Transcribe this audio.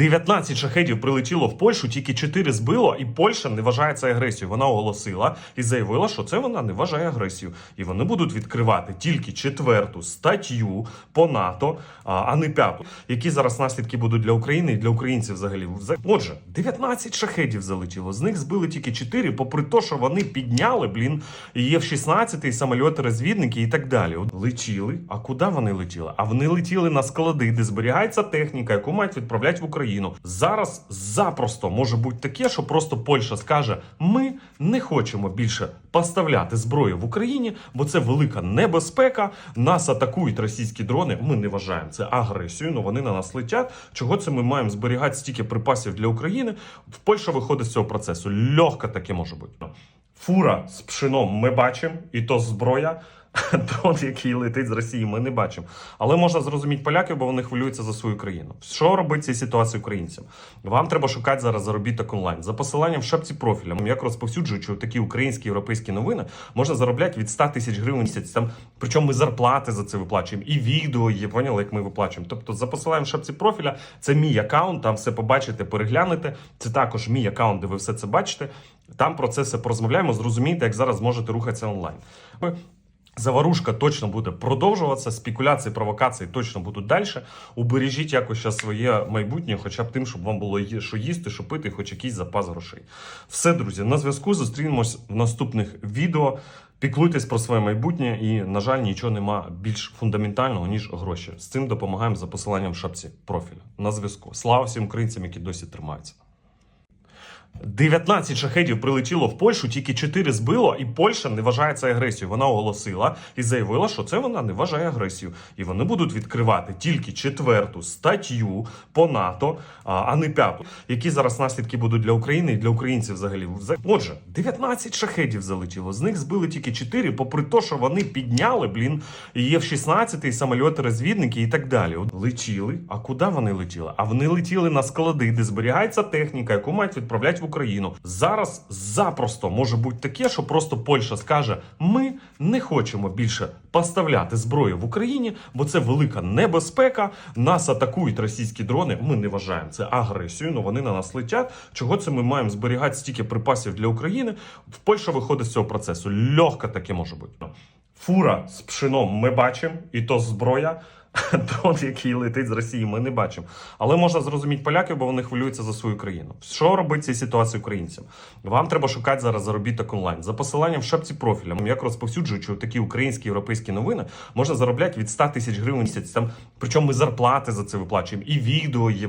19 шахедів прилетіло в Польщу, тільки 4 збило, і Польща не вважає це агресією. Вона оголосила і заявила, що це вона не вважає агресією. І вони будуть відкривати тільки четверту статтю по НАТО, а, не п'яту. Які зараз наслідки будуть для України і для українців взагалі? Вза- Отже, 19 шахедів залетіло. З них збили тільки 4, попри те, що вони підняли, блін, і є в 16 самольоти розвідники і так далі. Летіли. А куди вони летіли? А вони летіли на склади, де зберігається техніка, яку мають відправляти в Україну. Зараз запросто може бути таке, що просто Польща скаже: ми не хочемо більше поставляти зброю в Україні, бо це велика небезпека. Нас атакують російські дрони. Ми не вважаємо це агресією, але вони на нас летять. Чого це ми маємо зберігати стільки припасів для України? В Польща виходить з цього процесу. Легко таке може бути. Фура з пшеном ми бачимо, і то зброя. Дрон, який летить з Росії, ми не бачимо. Але можна зрозуміти поляків, бо вони хвилюються за свою країну. Що робить в цій ситуації українцям? Вам треба шукати зараз заробіток онлайн. За посиланням в шапці профіля, як розповсюджуючи такі українські європейські новини, можна заробляти від 100 тисяч гривень місяць. Там причому ми зарплати за це виплачуємо, і відео є, поняли, як ми виплачуємо. Тобто, за посиланням в шапці профіля, це мій аккаунт, там все побачите, переглянете. Це також мій аккаунт, де ви все це бачите. Там про це все порозмовляємо, зрозумієте, як зараз можете рухатися онлайн. Заварушка точно буде продовжуватися, спекуляції, провокації точно будуть далі. Убережіть якось ще своє майбутнє, хоча б тим, щоб вам було що їсти, що пити, хоч якийсь запас грошей. Все, друзі, на зв'язку зустрінемось в наступних відео. Піклуйтесь про своє майбутнє, і, на жаль, нічого нема більш фундаментального, ніж гроші. З цим допомагаємо за посиланням в шапці профіля. На зв'язку. Слава всім українцям, які досі тримаються. 19 шахедів прилетіло в Польщу, тільки 4 збило, і Польща не вважає це агресією. Вона оголосила і заявила, що це вона не вважає агресією. І вони будуть відкривати тільки четверту статтю по НАТО, а, не п'яту. Які зараз наслідки будуть для України і для українців взагалі? Вза- Отже, 19 шахедів залетіло. З них збили тільки 4, попри те, що вони підняли, блін, і є в 16 самольоти розвідники і так далі. Летіли. А куди вони летіли? А вони летіли на склади, де зберігається техніка, яку мають відправляти в Україну. Зараз запросто може бути таке, що просто Польща скаже: ми не хочемо більше поставляти зброю в Україні, бо це велика небезпека. Нас атакують російські дрони. Ми не вважаємо це агресією, але вони на нас летять. Чого це ми маємо зберігати стільки припасів для України? В Польща виходить з цього процесу. Легко таке може бути. Фура з пшеном ми бачимо, і то зброя. Дрон, який летить з Росії, ми не бачимо. Але можна зрозуміти поляків, бо вони хвилюються за свою країну. Що робить цій ситуації українцям? Вам треба шукати зараз заробіток онлайн. За посиланням в шапці профіля, як розповсюджуючи такі українські європейські новини, можна заробляти від 100 тисяч гривень місяць. Там причому ми зарплати за це виплачуємо, і відео є.